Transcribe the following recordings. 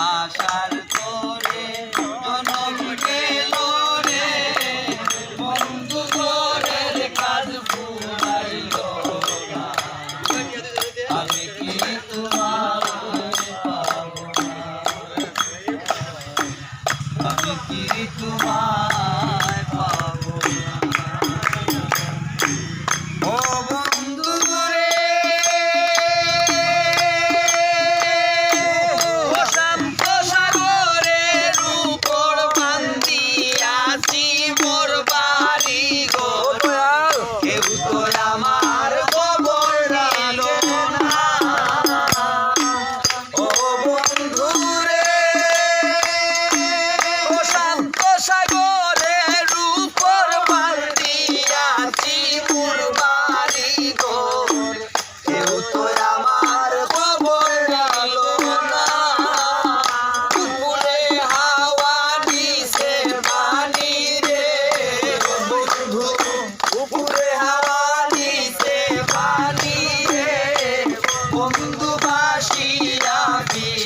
আশার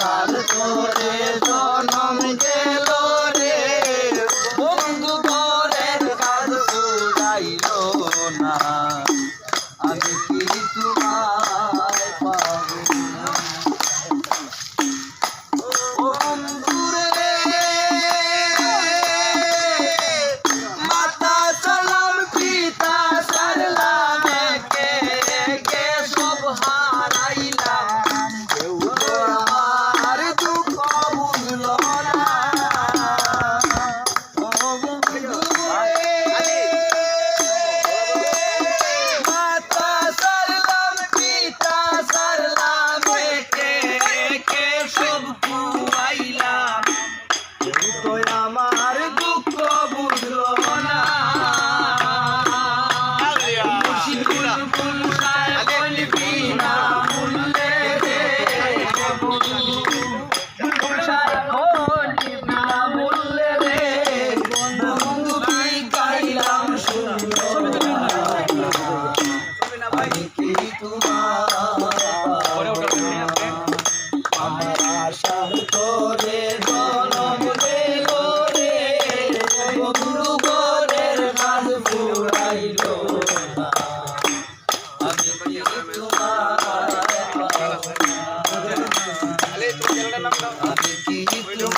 কাল তোরে জনম গেল রে। বন্ধু না। तुम्हारे